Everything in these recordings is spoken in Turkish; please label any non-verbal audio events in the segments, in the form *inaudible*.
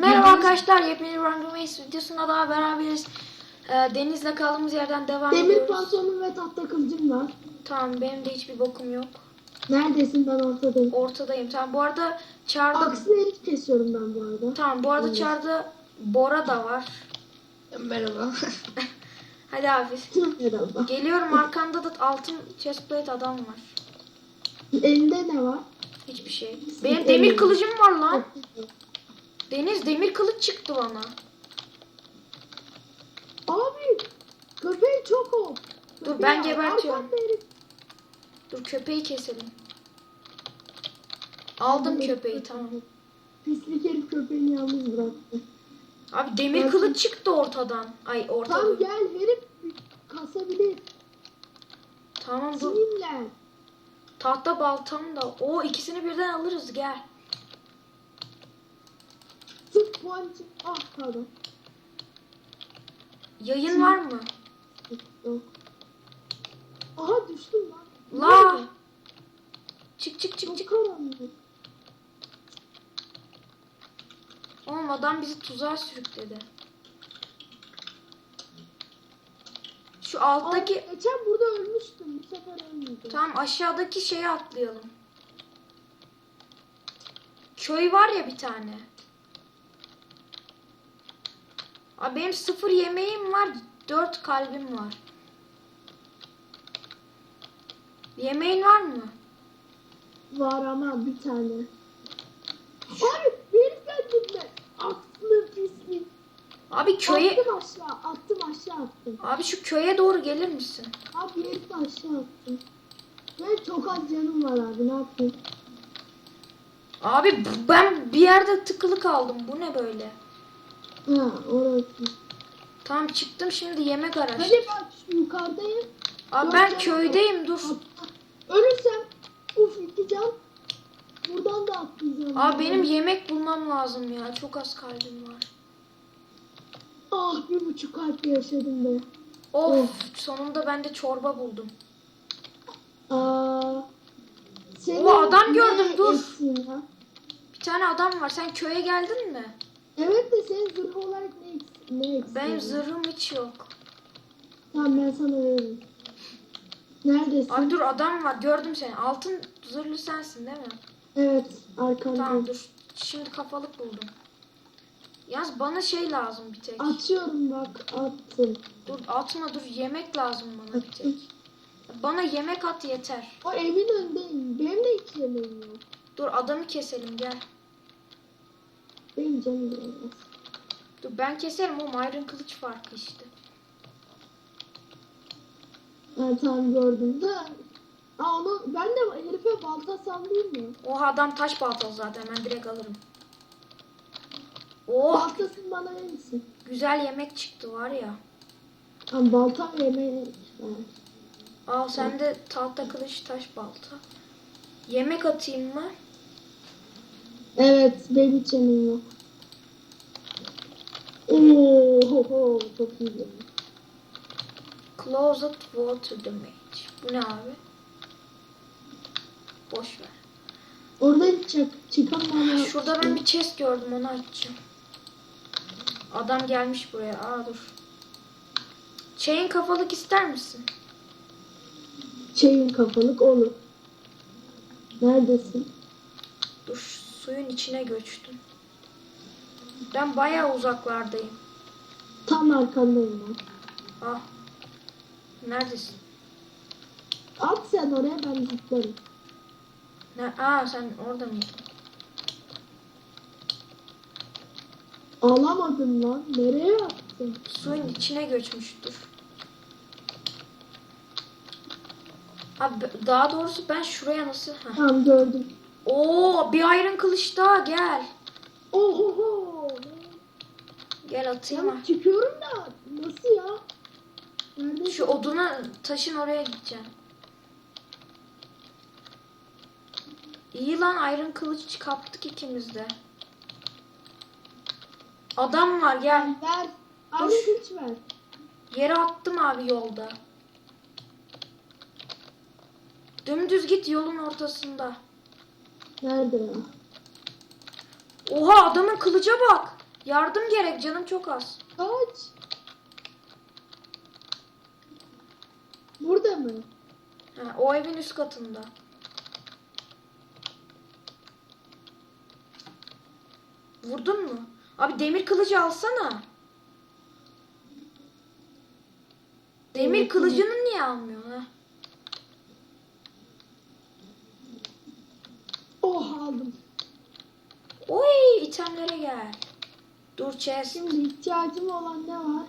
Merhaba arkadaşlar, yepyeni Run Race videosunda daha beraberiz. Ee, Deniz'le kaldığımız yerden devam Demir ediyoruz. pantolonum ve tahta kılıcım var. Tamam, benim de hiçbir bokum yok. Neredesin ben ortadayım. Ortadayım. Tamam, bu arada çağrıda... Aksine erik kesiyorum ben bu arada. Tamam, bu arada Evet. çağrıda Bora da var. Merhaba. *laughs* Hadi Hafiz. Merhaba. Geliyorum, arkanda da altın chestplate adam var. Elinde ne var? Hiçbir şey. Benim demir kılıcım var lan. Deniz demir kılıç çıktı bana. Abi köpeği çok o. Dur, ben gebertiyorum. Dur köpeği keselim. Aldım Erik köpeği tamam. Pislik herif köpeğini yalnız bıraktı. Abi demir Ben- kılıç çıktı ortadan. Ay ortadan. Tam gel herif kasabilir. Tamam dur. Sinirler. Tahta baltam da. O ikisini birden alırız gel. Çık. Ah pardon. Yayın var mı? Yok. Aha düştüm lan. La. Nerede? Çık çık çık Çok çık. karanlık. Oğlum adam bizi tuzağa sürükledi. Şu alttaki Aa, geçen burada ölmüştüm. Bu sefer ölmeyeceğim. tam aşağıdaki şeye atlayalım. Köy var ya bir tane. Abi benim sıfır yemeğim var, dört kalbim var. Yemeğin var mı? Var ama bir tane. Abi bir geldim Aklı pislik. Abi köye... Attım aşağı. Attım aşağı attım. Abi şu köye doğru gelir misin? Abi de aşağı attım. Ve çok az canım var abi ne yapayım? Abi ben bir yerde tıkılı kaldım. Bu ne böyle? Ha orası. Tamam çıktım şimdi yemek araç. Hadi bak yukarıdayım. Abi ben köydeyim dur. Ölürsem uf can. Buradan da atlayacağım. Abi benim yemek bulmam lazım ya. Çok az kalbim var. Ah bir buçuk kalp yaşadım be. Of sonunda ben de çorba buldum. Aa, senin O adam gördüm, dur. Bir tane adam var. Sen köye geldin mi? Evet de senin zırh olarak ne eksin? Ne eksin? Benim zırhım hiç yok. Tamam ben sana veririm. Neredesin? Abi dur adam var. Gördüm seni. Altın zırhlı sensin değil mi? Evet arkanda. Tamam dur. Şimdi kafalık buldum. Yalnız bana şey lazım bir tek. Atıyorum bak attım. Dur atma dur. Yemek lazım bana bir tek. Bana yemek at yeter. O evin önündeyim. Benim de hiç yemeğim yok. Dur adamı keselim gel. Benim canım biraz. Dur ben keserim o Iron kılıç farkı işte. Ben tamam gördüm de. Aa onu ben de herife balta sallayayım mı? Oha adam taş baltalı zaten ben direkt alırım. Oh Baltasını bana verir misin? güzel yemek çıktı var ya. Tamam balta ve yemeği. Al sende tahta kılıç taş balta. Yemek atayım mı? Evet benim yemeğim yok. Çok iyi. Closet water damage. Bu ne abi? Boş ver. Orada hiç çık çıkamam. Şurada ben bir chest gördüm onu açacağım. Adam gelmiş buraya. Aa dur. Chain kafalık ister misin? Şeyin kafalık olur. Neredesin? Suyun içine göçtüm. Ben bayağı uzaklardayım. Tam arkandayım ben. Ah. Neredesin? At sen oraya ben zıplarım. Ne? Aa sen orada mıydın? Alamadım lan. Nereye attın? Suyun içine göçmüştür. Abi daha doğrusu ben şuraya nasıl... Heh. Tamam gördüm. Oo bir iron kılıç daha gel. Ohoho. Gel atayım ha. çıkıyorum da nasıl ya? Nerede? Şu oduna taşın oraya gideceğim. İyi lan iron kılıç kaptık ikimiz de. Adam var gel. Ver. Abi kılıç ver. Yere attım abi yolda. Dümdüz git yolun ortasında. Nerede ya? Oha adamın kılıca bak. Yardım gerek canım çok az. Kaç. Burada mı? Ha, o evin üst katında. Vurdun mu? Abi demir kılıcı alsana. Demir kılıcını niye almıyorsun ha? Oh aldım. Oy itemlere gel. Dur chest. Şimdi ihtiyacım olan ne var?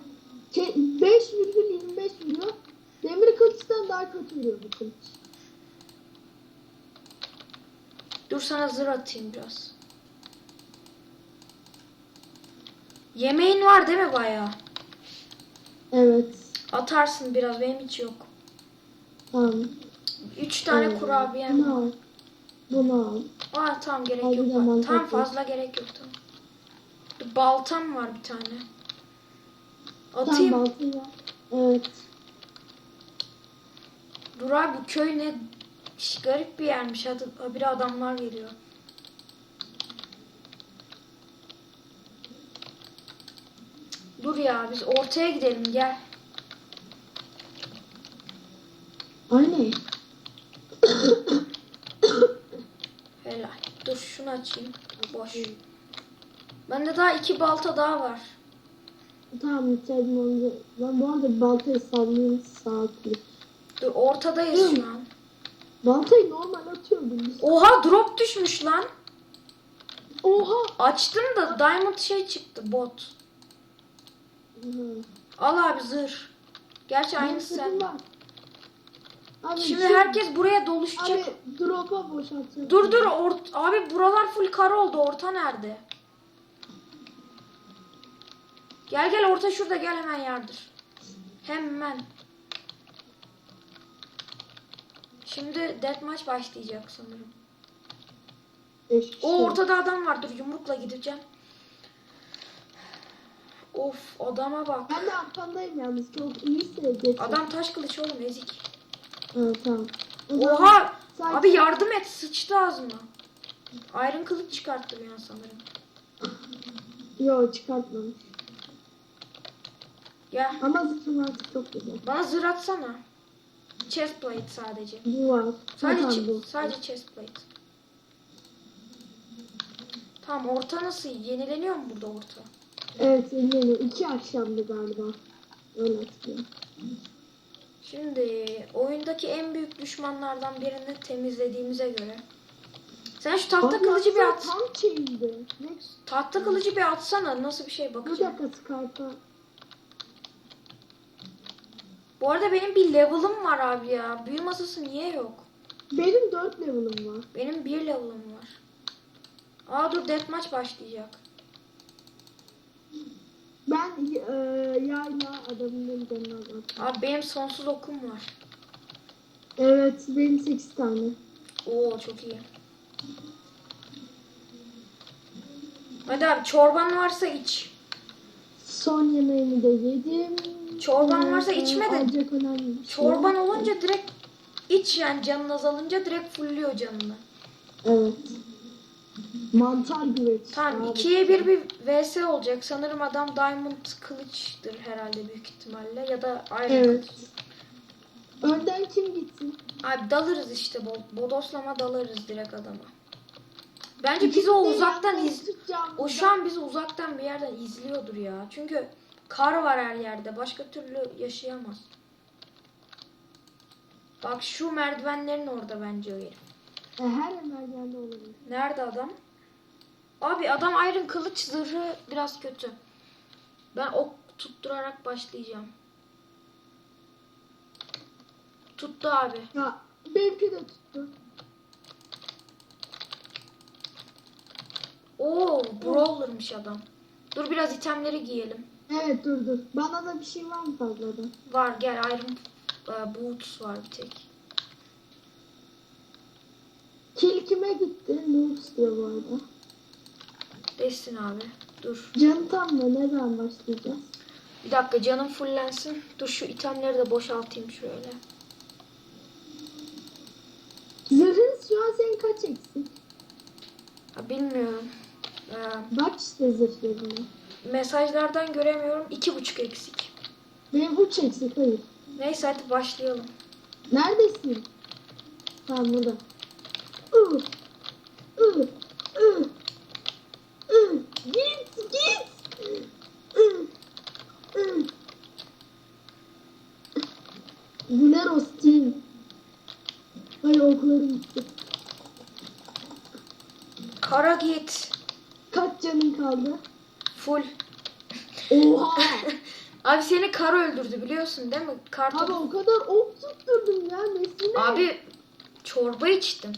Ke- 5,25 vuruyor. Demir kılıçtan daha kötü vuruyor bu kılıç. Dur sana zırh atayım biraz. Yemeğin var değil mi bayağı? Evet. Atarsın biraz benim hiç yok. Tamam. Üç tane Ee, kurabiyem var. Bunu al. Aa tamam gerek Al bir yok. de Tam mantar fazla gerek yok tamam. Baltam var bir tane. Atayım. baltayı al. Evet. Dur abi bu köy ne Şş, garip bir yermiş. Hadi habire adamlar geliyor. Dur ya biz ortaya gidelim gel. Anne. Helal. Dur şunu açayım. Boş. Bende daha iki balta daha var. Tamam ihtiyacım olunca. Ben bu arada baltayı sallayayım saatli. Dur ortadayız şu an. Baltayı normal atıyordum. Oha drop düşmüş lan. Oha. Açtım da diamond şey çıktı bot. Hı. Al abi zırh. Gerçi aynısı sen. var. Abi, Şimdi şu- herkes buraya doluşacak. Abi drop'a boşaltacağım. Dur dur ort abi buralar full kar oldu. Orta nerede? Gel gel orta şurada gel hemen yardır. Hemen. Şimdi deathmatch başlayacak sanırım. O ortada adam var. Dur yumrukla gideceğim. Of adama bak. Ben de arkandayım yalnız. Çok iyiyse geç. Adam taş kılıç oğlum ezik. Tamam. Oha! sakin- Abi yardım et sıçtı ağzıma. Iron kılıç çıkarttı bir an sanırım. Yo çıkartmamış. Ya Ama zıplama artık çok güzel. bana zırh atsana. Chest plate sadece. Bu var. Sadece bu. sadece chest plate. Tamam orta nasıl? Yenileniyor mu burada orta? Evet yeni iki akşamdı galiba. Öyle hatırlıyorum. Şimdi oyundaki en büyük düşmanlardan birini temizlediğimize göre. Sen şu tahta Bak, kılıcı bir at. Tam. Ne? Tahta kılıcı bir atsana nasıl bir şey Bir bakacağım. dakika Skype'a. Bu arada benim bir level'ım var abi ya. Büyü masası niye yok? Benim 4 level'ım var. Benim bir level'ım var. Aa dur deathmatch başlayacak. Ben e, yayla adamın elinden aldım. Abi benim sonsuz okum var. Evet benim 8 tane. Oo çok iyi. Hadi abi çorban varsa iç. Son yemeğimi de yedim. Çorban varsa Ee, içme de. Ancak önemli bir şey Çorban olunca direkt iç yani canın azalınca direkt fullüyor canını. Evet. Mantar güveç. Tamam Abi. ikiye bir bir vs olacak. Sanırım adam diamond kılıçtır herhalde büyük ihtimalle ya da iron Evet. kılıç. Önden kim gitsin? Abi dalırız işte bo- bodoslama dalarız direkt adama. Bence bizi o uzaktan iz o şu an bizi uzaktan bir yerden izliyordur ya. Çünkü kar var her yerde. Başka türlü yaşayamaz. Bak şu merdivenlerin orada bence o herif. E, her emergende olabilir. Nerede adam? Abi adam Iron kılıç zırhı biraz kötü. Ben ok tutturarak başlayacağım. Tuttu abi. Ya benimki de tuttu. Oo, brawler'mış adam. Dur biraz itemleri giyelim. Evet dur dur. Bana da bir şey var mı fazladan? Var gel Iron e, boots var bir tek. Kill kime gitti? Noobs diyor bu arada. Desin abi. Dur. Canı tam mı? Neden başlayacağız? Bir dakika canım fullensin. Dur şu itemleri de boşaltayım şöyle. Zırhın şu an senin kaç eksik? Ha, bilmiyorum. Ee, Bak işte zırhlarına. mesajlardan göremiyorum. iki buçuk eksik. Benim 3 eksik hayır. Neyse hadi başlayalım. Neredesin? Tamam burada. Ih, ih, ih, ih. Git git. Ih, ih. Güler Ostin. Ay okularım gitti. Kara git. Kaç canın kaldı? Full. Oha. *laughs* Abi seni kar öldürdü biliyorsun değil mi? Kar Abi o kadar ok tutturdum ya. Nesine? Abi çorba içtim.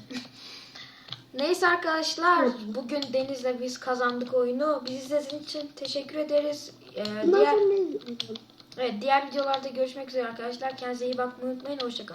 *laughs* Neyse arkadaşlar bugün Deniz'le biz kazandık oyunu. Bizi izlediğiniz için teşekkür ederiz. Ee, diğer, evet, diğer videolarda görüşmek üzere arkadaşlar. Kendinize iyi bakmayı unutmayın. Hoşçakalın.